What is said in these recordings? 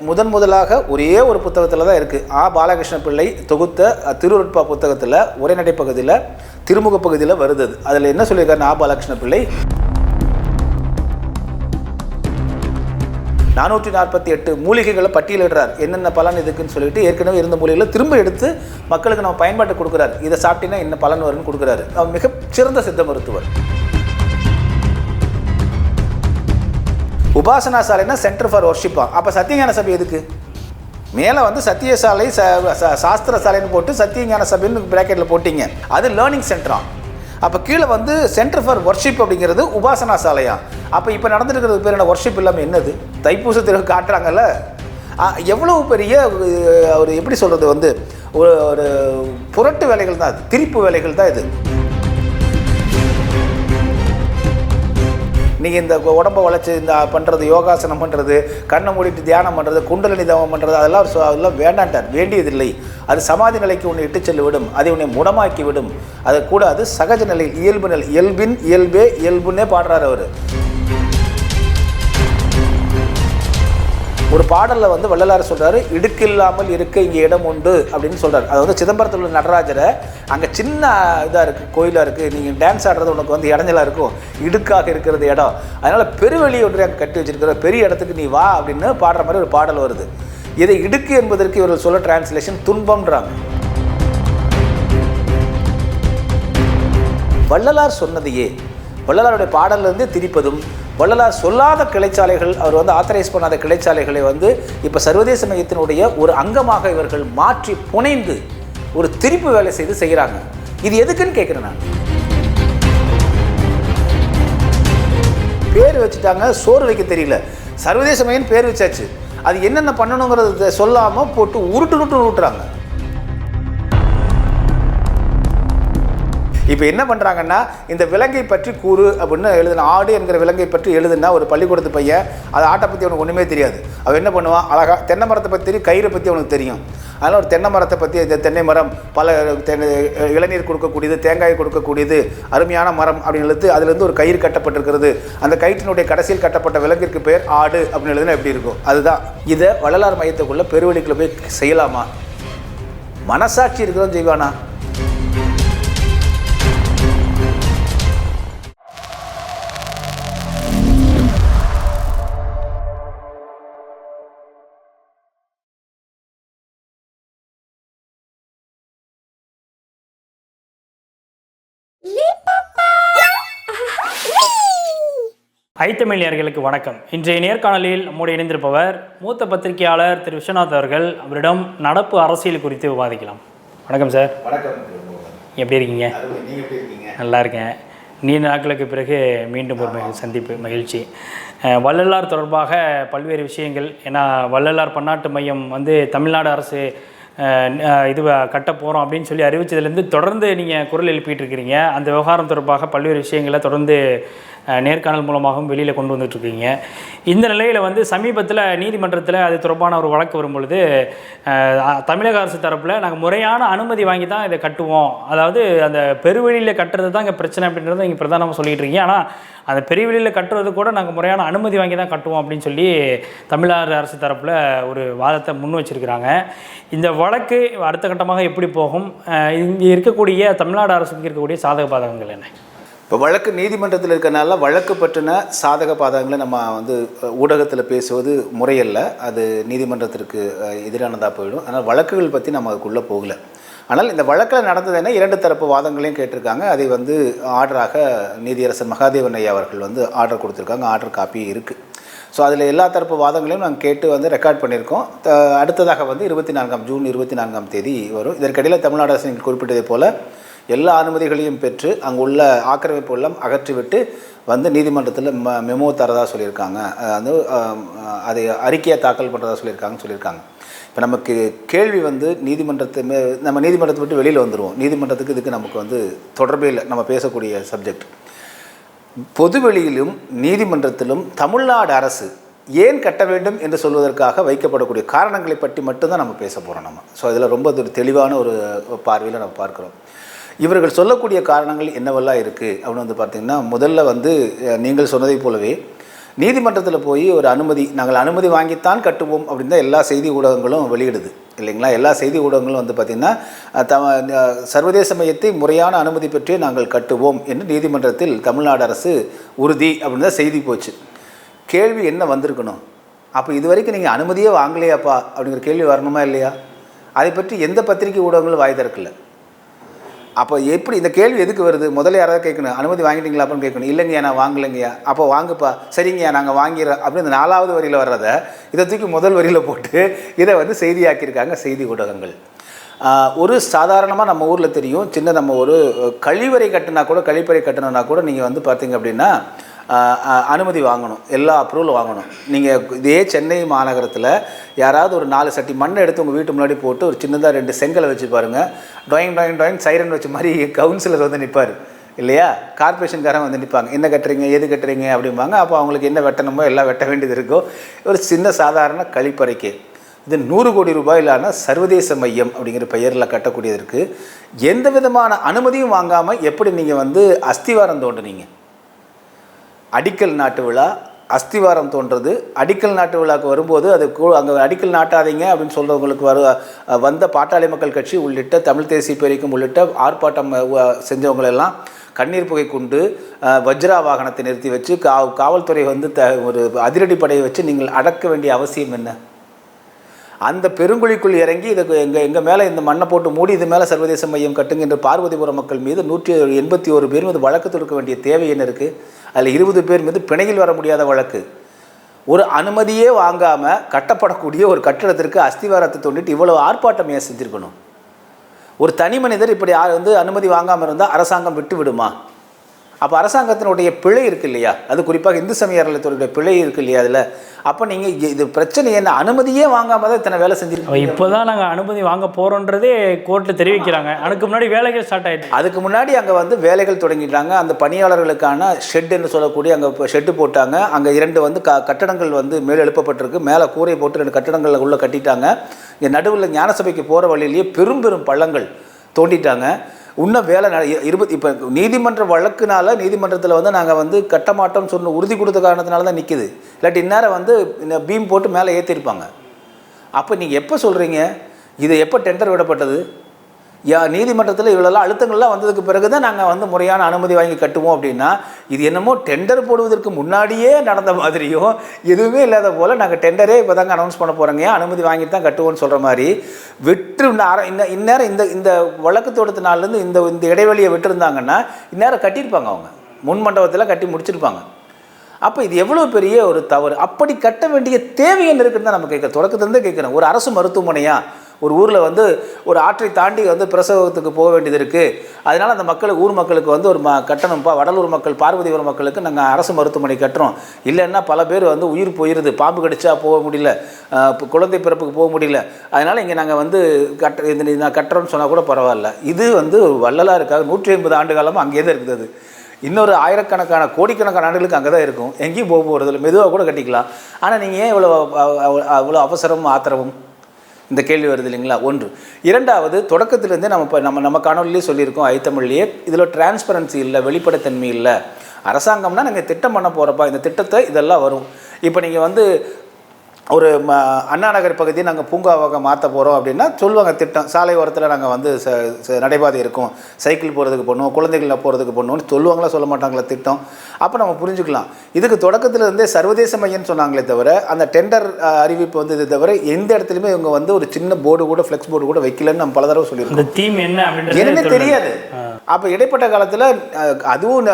முதன் முதலாக ஒரே ஒரு புத்தகத்தில் தான் இருக்குது ஆ. பாலகிருஷ்ண பிள்ளை தொகுத்த திருவருட்பா புத்தகத்தில் உரைநடை பகுதியில் திருமுக பகுதியில் வருது. அது. அதில் என்ன சொல்லியிருக்காரு ஆ. பாலகிருஷ்ண பிள்ளை? நானூற்றி நாற்பத்தி எட்டு மூலிகைகளை பட்டியலிடுறார். என்னென்ன பலன் இதுக்குன்னு சொல்லிட்டு ஏற்கனவே இருந்த மூலிகளை திரும்ப எடுத்து மக்களுக்கு நம்ம பயன்பாட்டு கொடுக்குறாரு. இதை சாப்பிட்டீங்கன்னா என்ன பலன் வரும்னு கொடுக்குறாரு. அவர் மிக சிறந்த சித்த மருத்துவர். உபாசனா சாலைனா சென்டர் ஃபார் ஒர்ஷிப்பா அப்போ சத்தியஞான சபை எதுக்கு? மேலே வந்து சத்திய சாலை ச சாஸ்திர சாலைன்னு போட்டு சத்தியஞான சபைன்னு ப்ராக்கெட்டில் போட்டிங்க. அது லேர்னிங் சென்டரா அப்போ கீழே வந்து சென்டர் ஃபார் ஒர்ஷிப் அப்படிங்கிறது உபாசனா சாலையா அப்போ இப்போ நடந்துருக்கிறது பேர் என்ன? ஒர்ஷிப் இல்லாமல் என்னது? தைப்பூச காட்டுறாங்கல்ல? எவ்வளோ எவ்வளவு பெரிய ஒரு எப்படி சொல்கிறது வந்து ஒரு ஒரு புரட்டு வேலைகள் தான் அது திரிப்பு வேலைகள் தான் இது. நீங்கள் இந்த உடம்பை வளைச்சி இந்த பண்ணுறது யோகாசனம் பண்ணுறது கண்ணை மூடிட்டு தியானம் பண்ணுறது குண்டலினி தவம் பண்ணுறது அதெல்லாம் அதெல்லாம் வேண்டாண்டார் வேண்டியதில்லை. அது சமாதி நிலைக்கு உன்னை இட்டு சென்று விடும் அதை உன்னை முடமாக்கி விடும் அது கூட அது சகஜ நிலை இயல்பு நிலை. இயல்பின் இயல்பே இயல்புன்னே பாடுறார் அவர். ஒரு பாடலில் வந்து வள்ளலார் சொல்றாரு இடுக்கில்லாமல் இருக்க இங்கே இடம் உண்டு அப்படின்னு சொல்கிறார் அது வந்து சிதம்பரத்தில் உள்ள நடராஜரை அங்கே சின்ன இதாக இருக்குது கோயிலாக இருக்குது நீங்கள் டான்ஸ் ஆடுறது உனக்கு வந்து இடைஞ்சலாக இருக்கும் இடுக்காக இருக்கிறது இடம். அதனால் பெருவெளி ஒன்றை அங்கே கட்டி வச்சிருக்கிற பெரிய இடத்துக்கு நீ வா அப்படின்னு பாடுற மாதிரி ஒரு பாடல் வருது. இதை இடுக்கு என்பதற்கு இவர்கள் சொல்ல டிரான்ஸ்லேஷன் துன்பம்ன்றாங்க. வள்ளலார் சொன்னதையே வள்ளலாருடைய பாடலிருந்து திரிப்பதும் வள்ளலார் சொல்லாத கிளைச்சாலைகள் அவர் வந்து ஆத்தரைஸ் பண்ணாத கிளைச்சாலைகளை வந்து இப்போ சர்வதேச மையத்தினுடைய ஒரு அங்கமாக இவர்கள் மாற்றி புனைந்து ஒரு திருப்பு வேலை செய்து செய்கிறாங்க. இது எதுக்குன்னு கேட்குறேன் நான். பேர் வச்சுட்டாங்க சோறு வைக்க தெரியல. சர்வதேச மையம் பேர் வச்சாச்சு. அது என்னென்ன பண்ணணுங்கிறத சொல்லாமல் போட்டு உருட்டு உருட்டு உருட்டுறாங்க. இப்போ என்ன பண்ணுறாங்கன்னா இந்த விலங்கை பற்றி கூறு அப்படின்னு எழுதுனா ஆடு என்கிற விலங்கை பற்றி எழுதுனா ஒரு பள்ளிக்கூடத்து பையன் அது ஆட்டை பற்றி அவனுக்கு ஒன்றுமே தெரியாது. அவன் என்ன பண்ணுவான்? அழகாக தென்னை மரத்தை பற்றி தெரியும் கயிறை பற்றி அவனுக்கு தெரியும். அதனால் ஒரு தென்னை மரத்தை பற்றி இந்த தென்னை மரம் பல தென்னை இளநீர் கொடுக்கக்கூடியது தேங்காய் கொடுக்கக்கூடியது அருமையான மரம் அப்படின்னு எழுத்து அதுலேருந்து ஒரு கயிறு கட்டப்பட்டிருக்கிறது. அந்த கயிற்றினுடைய கடைசியில் கட்டப்பட்ட விலங்கிற்கு பெயர் ஆடு அப்படின்னு எழுதுனா எப்படி இருக்கும்? அதுதான். இதை வள்ளலார் மையத்துக்குள்ளே பெருவெளிக்குள்ளே போய் செய்யலாமா? மனசாட்சி இருக்கிறோம் செய்வானா? நேயர்களுக்கு வணக்கம். இன்றைய நேர்காணலில் நம்முடைய இணைந்திருப்பவர் மூத்த பத்திரிகையாளர் திரு விஸ்வநாத் அவர்கள். அவரிடம் நடப்பு அரசியல் குறித்து விவாதிக்கலாம். வணக்கம் சார். வணக்கம். எப்படி இருக்கீங்க? நீங்கள் எப்படி இருக்கீங்க? நல்லா இருக்கேன். நீண்ட நாட்களுக்கு பிறகு மீண்டும் ஒரு சந்திப்பு மகிழ்ச்சி. வள்ளலார் தொடர்பாக பல்வேறு விஷயங்கள். ஏன்னா வள்ளலார் பன்னாட்டு மையம் வந்து தமிழ்நாடு அரசு இது கட்ட போகிறோம் அப்படின்னு சொல்லி அறிவிச்சதுலேருந்து தொடர்ந்து நீங்கள் குரல் எழுப்பிட்டு இருக்கிறீங்க. அந்த விவகாரம் தொடர்பாக பல்வேறு விஷயங்களை தொடர்ந்து நேர்காணல் மூலமாகவும் வெளியில் கொண்டு வந்துட்டுருக்கீங்க. இந்த நிலையில் வந்து சமீபத்தில் நீதிமன்றத்தில் அது தொடர்பான ஒரு வழக்கு வரும்பொழுது தமிழக அரசு தரப்பில் நாங்கள் முறையான அனுமதி வாங்கி தான் இதை கட்டுவோம். அதாவது அந்த பெருவெளியில் கட்டுறது தான் இங்கே பிரச்சனை அப்படின்றத இங்கே பிரதானமாக சொல்லிகிட்டு இருக்கீங்க. ஆனால் அந்த பெருவெளியில் கட்டுறது கூட நாங்கள் முறையான அனுமதி வாங்கி தான் கட்டுவோம் அப்படின்னு சொல்லி தமிழ்நாடு அரசு தரப்பில் ஒரு வாதத்தை முன் வச்சிருக்கிறாங்க. இந்த வழக்கு அடுத்த கட்டமாக எப்படி போகும்? இங்கே இருக்கக்கூடிய தமிழ்நாடு அரசுக்கு இருக்கக்கூடிய சாதக பாதகங்கள் என்ன? இப்போ வழக்கு நீதிமன்றத்தில் இருக்கனால வழக்கு பற்றின சாதக பாதகங்களை நம்ம வந்து ஊடகத்தில் பேசுவது முறையல்ல. அது நீதிமன்றத்திற்கு எதிரானதாக போயிடும். அதனால் வழக்குகள் பற்றி நம்ம அதுக்குள்ளே போகல. ஆனால் இந்த வழக்கில் நடந்தது என்ன? இரண்டு தரப்பு வாதங்களையும் கேட்டிருக்காங்க. அதை வந்து ஆர்டராக நீதியரசர் மகாதேவன் ஐயா அவர்கள் வந்து ஆர்டர் கொடுத்துருக்காங்க. ஆர்டர் காப்பி இருக்குது ஸோ அதில் எல்லா தரப்பு வாதங்களையும் நாங்கள் கேட்டு வந்து ரெக்கார்ட் பண்ணியிருக்கோம். அடுத்ததாக வந்து இருபத்தி நான்காம் ஜூன் இருபத்தி நான்காம் தேதி வரும். இதற்கிடையில் தமிழ்நாடு அரசு குறிப்பிட்டதை போல் எல்லா அனுமதிகளையும் பெற்று அங்கே உள்ள ஆக்கிரமிப்பு எல்லாம் அகற்றிவிட்டு வந்து நீதிமன்றத்தில் ம மெமோ தரதா சொல்லியிருக்காங்க. அது வந்து அதை அறிக்கையை தாக்கல் பண்ணுறதா சொல்லியிருக்காங்கன்னு சொல்லியிருக்காங்க. இப்போ நமக்கு கேள்வி வந்து நீதிமன்றத்தை மே நம்ம நீதிமன்றத்தை விட்டு வெளியில் வந்துடுவோம் நீதிமன்றத்துக்கு இதுக்கு நமக்கு வந்து தொடர்பே இல்லை. நம்ம பேசக்கூடிய சப்ஜெக்ட் பொதுவெளியிலும் நீதிமன்றத்திலும் தமிழ்நாடு அரசு ஏன் கட்ட வேண்டும் என்று சொல்வதற்காக வைக்கப்படக்கூடிய காரணங்களை பற்றி மட்டும்தான் நம்ம பேச போகிறோம் நம்ம. ஸோ அதில் ரொம்ப ஒரு தெளிவான ஒரு பார்வையில் நம்ம பார்க்குறோம். இவர்கள் சொல்லக்கூடிய காரணங்கள் என்னவெல்லாம் இருக்குது அப்படின்னு வந்து பார்த்திங்கன்னா முதல்ல வந்து நீங்கள் சொன்னதைப் போலவே நீதிமன்றத்தில் போய் ஒரு அனுமதி நாங்கள் அனுமதி வாங்கித்தான் கட்டுவோம் அப்படின்னு தான் எல்லா செய்தி ஊடகங்களும் வெளியிடுது இல்லைங்களா? எல்லா செய்தி ஊடகங்களும் வந்து பார்த்திங்கன்னா த தம சர்வதேச மையத்தை முறையான அனுமதி பெற்றே நாங்கள் கட்டுவோம் என்று நீதிமன்றத்தில் தமிழ்நாடு அரசு உறுதி அப்படின்னு தான் செய்தி போச்சு. கேள்வி என்ன வந்திருக்கணும்? அப்போ இது வரைக்கும் நீங்கள் அனுமதியே வாங்கலையாப்பா? அப்படிங்கிற கேள்வி வரணுமா இல்லையா? அதை பற்றி எந்த பத்திரிகை ஊடகங்களும் வாய் திறக்கலை. அப்போ எப்படி இந்த கேள்வி எதுக்கு வருது? முதல்ல யாராவது கேட்கணும். அனுமதி வாங்கிட்டீங்களா அப்படின்னு கேட்கணும். இல்லைங்கய்யா நான் வாங்கலைங்கய்யா. அப்போ வாங்குப்பா. சரிங்கய்யா நாங்கள் வாங்கிடுறோம் அப்படின்னு இந்த நாலாவது வரியில் வர்றதை இதை தூக்கி முதல் வரியில் போட்டு இதை வந்து செய்தியாக்கியிருக்காங்க செய்தி ஊடகங்கள். ஒரு சாதாரணமாக நம்ம ஊரில் தெரியும். சின்ன நம்ம ஒரு கழிவறை கட்டினா கூட கழிப்பறை கட்டினா கூட நீங்கள் வந்து பார்த்தீங்க அப்படின்னா அனுமதி வாங்கணும். எல்லா அப்ரூவலும் வாங்கணும். நீங்கள் இதே சென்னை மாநகரத்தில் யாராவது ஒரு நாலு சட்டி மண்ணை எடுத்து உங்கள் வீட்டு முன்னாடி போட்டு ஒரு சின்னதாக ரெண்டு செங்கலை வச்சு பாருங்கள் டாயிங் டாயிங் டாயிங் சைரன் வச்ச மாதிரி கவுன்சிலர் வந்து நிற்பார் இல்லையா? கார்ப்பரேஷன்காரன் வந்து நிற்பாங்க என்ன கட்டுறீங்க? எது கட்டுறீங்க? அப்படிம்பாங்க. அப்போ அவங்களுக்கு என்ன வெட்டணுமோ எல்லாம் வெட்ட வேண்டியது இருக்கோ. ஒரு சின்ன சாதாரண கழிப்பறைக்கு. இது நூறு கோடி ரூபாயிலான சர்வதேச மையம் அப்படிங்கிற பெயரில் கட்டக்கூடியது இருக்குது எந்த விதமான அனுமதியும் வாங்காமல் எப்படி நீங்கள் வந்து அஸ்திவாரம் தோண்டுனீங்க? அடிக்கல் நாட்டு விழா அஸ்திவாரம் தோன்றது. அடிக்கல் நாட்டு விழாக்கு வரும்போது அது அங்கே அடிக்கல் நாட்டாதீங்க அப்படின்னு சொல்கிறவங்களுக்கு வரு வந்த பாட்டாளி மக்கள் கட்சி உள்ளிட்ட தமிழ் தேசிய பேரிக்கும் உள்ளிட்ட ஆர்ப்பாட்டம் செஞ்சவங்களெல்லாம் கண்ணீர் புகை கொண்டு வஜ்ரா வாகனத்தை நிறுத்தி வச்சு கா காவல்துறை வந்து த ஒரு அதிரடிப்படையை வச்சு நீங்கள் அடக்க வேண்டிய அவசியம் என்ன? அந்த பெருங்குழிக்குள் இறங்கி இதுக்கு எங்கள் எங்கள் மேலே இந்த மண்ணை போட்டு மூடி இது மேலே சர்வதேச மையம் கட்டுங்கின்ற பார்வதிபுர மக்கள் மீது நூற்றி எண்பத்தி ஒரு பேர் மீது வழக்கு தொடுக்க வேண்டிய தேவை என்ன இருக்குது அதில் இருபது பேர் மீது பிணையில் வர முடியாத வழக்கு. ஒரு அனுமதியே வாங்காமல் கட்டப்படக்கூடிய ஒரு கட்டிடத்திற்கு அஸ்திவாரத்தை தோண்டிட்டு இவ்வளோ ஆர்ப்பாட்டம் ஏன் செஞ்சுருக்கணும்? ஒரு தனி மனிதர் இப்படி வந்து அனுமதி வாங்காமல் இருந்தால் அரசாங்கம் விட்டு விடுமா? அப்போ அரசாங்கத்தினுடைய பிழை இருக்கு இல்லையா? அது குறிப்பாக இந்து சமய அறநிலையத்துறையுடைய பிழை இருக்கு இல்லையா அதில்? அப்போ நீங்கள் இது பிரச்சனை என்ன? அனுமதியே வாங்காமல் தான் இத்தனை வேலை செஞ்சுருக்கீங்க? இப்போ தான் நாங்கள் அனுமதி வாங்க போகிறோன்றதே கோர்ட்டில் தெரிவிக்கிறாங்க. அதுக்கு முன்னாடி வேலைகள் ஸ்டார்ட் ஆயிடுச்சு. அதுக்கு முன்னாடி அங்கே வந்து வேலைகள் தொடங்கிட்டாங்க. அந்த பணியாளர்களுக்கான ஷெட் என்று சொல்லக்கூடிய அங்கே ஷெட்டு போட்டாங்க. அங்கே இரண்டு வந்து க கட்டடங்கள் வந்து மேல் எழுப்பப்பட்டிருக்கு. மேலே கூரை போட்டு ரெண்டு கட்டடங்கள் உள்ளே கட்டிட்டாங்க. இங்கே நடுவில் ஞானசபைக்கு போகிற வழியிலேயே பெரும் பெரும் பள்ளங்கள் தோண்டிட்டாங்க. இன்னும் வேலை இருபத்தி இப்போ நீதிமன்ற வழக்குனால நீதிமன்றத்தில் வந்து நாங்கள் வந்து கட்ட மாட்டோம்னு சொன்ன உறுதி கொடுத்த காரணத்தினால தான் நிற்கிது இல்லாட்டி இந்நேரம் வந்து இந்த பீம் போட்டு மேலே ஏற்றிருப்பாங்க அப்போ நீங்கள் எப்போ சொல்கிறீங்க இது எப்போ டெண்டர் விடப்பட்டது? யா நீதிமன்றத்தில் இவ்வளோலாம் அழுத்தங்கள்லாம் வந்ததுக்கு பிறகு தான் நாங்கள் வந்து முறையான அனுமதி வாங்கி கட்டுவோம் அப்படின்னா இது என்னமோ டெண்டர் போடுவதற்கு முன்னாடியே நடந்த மாதிரியும் எதுவுமே இல்லாத போல் நாங்கள் டெண்டரே இப்போ தாங்க அனௌன்ஸ் பண்ண போகிறோங்க அனுமதி வாங்கிட்டு தான் கட்டுவோம்னு சொல்கிற மாதிரி விட்டு இன்னும் இந்நேரம் இந்த இந்த வழக்கு தொடுத்த நாள்லேருந்து இந்த இந்த இடைவெளியை விட்டுருந்தாங்கன்னா இந்நேரம் கட்டியிருப்பாங்க அவங்க. முன் மண்டபத்தில் கட்டி முடிச்சிருப்பாங்க. அப்போ இது எவ்வளோ பெரிய ஒரு தவறு. அப்படி கட்ட வேண்டிய தேவை என்ன இருக்குன்னு தான் நம்ம கேட்க தொடக்கத்துலேருந்தே கேட்குறோம். ஒரு அரசு மருத்துவமனையாக ஒரு ஊரில் வந்து ஒரு ஆற்றை தாண்டி வந்து பிரசவத்துக்கு போக வேண்டியது இருக்குது அதனால் அந்த மக்களுக்கு ஊர் மக்களுக்கு வந்து ஒரு ம கட்டணும்ப்பா வடலூர் மக்கள் பார்வதிபுரம் மக்களுக்கு நாங்கள் அரசு மருத்துவமனை கட்டுறோம். இல்லைன்னா பல பேர் வந்து உயிர் போயிடுது பாம்பு கடிச்சா போக முடியல. குழந்தை பிறப்புக்கு போக முடியல. அதனால் இங்கே நாங்கள் வந்து கட்ட இந்த நான் கட்டுறோம்னு சொன்னால் கூட பரவாயில்ல. இது வந்து வள்ளலாக வள்ளலாருக்காக நூற்றி ஐம்பது ஆண்டு காலமாக அங்கேயே தான் இருக்குது அது. இன்னொரு ஆயிரக்கணக்கான கோடிக்கணக்கான ஆண்டுகளுக்கு அங்கே தான் இருக்கும். எங்கேயும் போக போகிறதில்ல மெதுவாக கூட கட்டிக்கலாம். ஆனால் நீங்கள் ஏன் இவ்வளோ அவ்வளோ அவசரமும் ஆத்திரமும்? இந்த கேள்வி வருது இல்லைங்களா? ஒன்று. இரண்டாவது தொடக்கத்திலேருந்தே நம்ம இப்போ நம்ம நம்ம காணொலியிலே சொல்லியிருக்கோம் ஐத்தமிழ்லேயே இதில் டிரான்ஸ்பரன்சி இல்லை வெளிப்படைத்தன்மை இல்லை. அரசாங்கம்னா நாங்கள் திட்டம் பண்ண போகிறப்பா இந்த திட்டத்தை இதெல்லாம் வரும். இப்போ நீங்கள் வந்து ஒரு ம அண்ணா நகர் பகுதியை நாங்கள் பூங்காவாக மாற்ற போகிறோம் அப்படின்னா சொல்லுவாங்க திட்டம். சாலை ஓரத்தில் நாங்கள் வந்து நடைபாதை இருக்கும். சைக்கிள் போகிறதுக்கு பண்ணுவோம் குழந்தைகள் போகிறதுக்கு பண்ணுவோம்னு சொல்லுவாங்களா சொல்ல மாட்டாங்களா திட்டம். அப்போ நம்ம புரிஞ்சுக்கலாம். இதுக்கு தொடக்கத்தில் இருந்தே சர்வதேச மையம்னு சொன்னாங்களே தவிர அந்த டெண்டர் அறிவிப்பு வந்து இது தவிர எந்த இடத்துலையுமே இவங்க வந்து ஒரு சின்ன போர்டு கூட ஃப்ளெக்ஸ் போர்டு கூட வைக்கலன்னு நம்ம பல தடவை சொல்லியிருக்கோம். இந்த தீம் என்ன தெரியல. தெரியாது. அப்போ இடைப்பட்ட காலத்தில் அதுவும்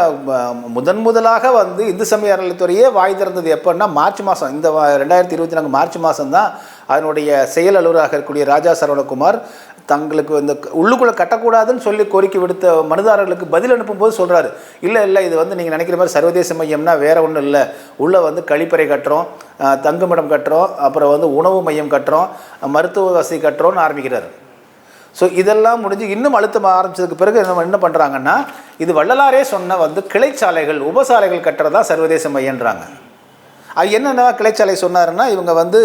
முதன் முதலாக வந்து இந்து சமய அறநிலைத்துறையே வாய் திறந்தது எப்போன்னா மார்ச் மாதம் இந்த ரெண்டாயிரத்தி இருபத்தி நான்கு மார்ச் மாதம் தான் அதனுடைய செயல் அலுவலராக இருக்கக்கூடிய ராஜா சரவணகுமார் தங்களுக்கு இந்த உள்ளுக்குள்ளே கட்டக்கூடாதுன்னு சொல்லி கோரிக்கை விடுத்த மனுதாரர்களுக்கு பதில் அனுப்பும்போது சொல்கிறாரு இல்லை இல்லை இது வந்து நீங்கள் நினைக்கிற மாதிரி சர்வதேச மையம்னா வேறு ஒன்றும் இல்லை. உள்ளே வந்து கழிப்பறை கட்டுறோம் தங்குமிடம் கட்டுறோம் அப்புறம் வந்து உணவு மையம் கட்டுறோம் மருத்துவ வசதி கட்டுறோம்னு ஆரம்பிக்கிறாரு. ஸோ இதெல்லாம் முடிஞ்சு இன்னும் அழுத்தம் ஆரம்பிச்சதுக்கு பிறகு நம்ம என்ன பண்ணுறாங்கன்னா இது வள்ளலாரே சொன்ன வந்து கிளைச்சாலைகள் உபசாலைகள் கட்டுறதா சர்வதேச மையன்றாங்க. அது என்னென்ன கிளைச்சாலை சொன்னாருன்னா இவங்க வந்து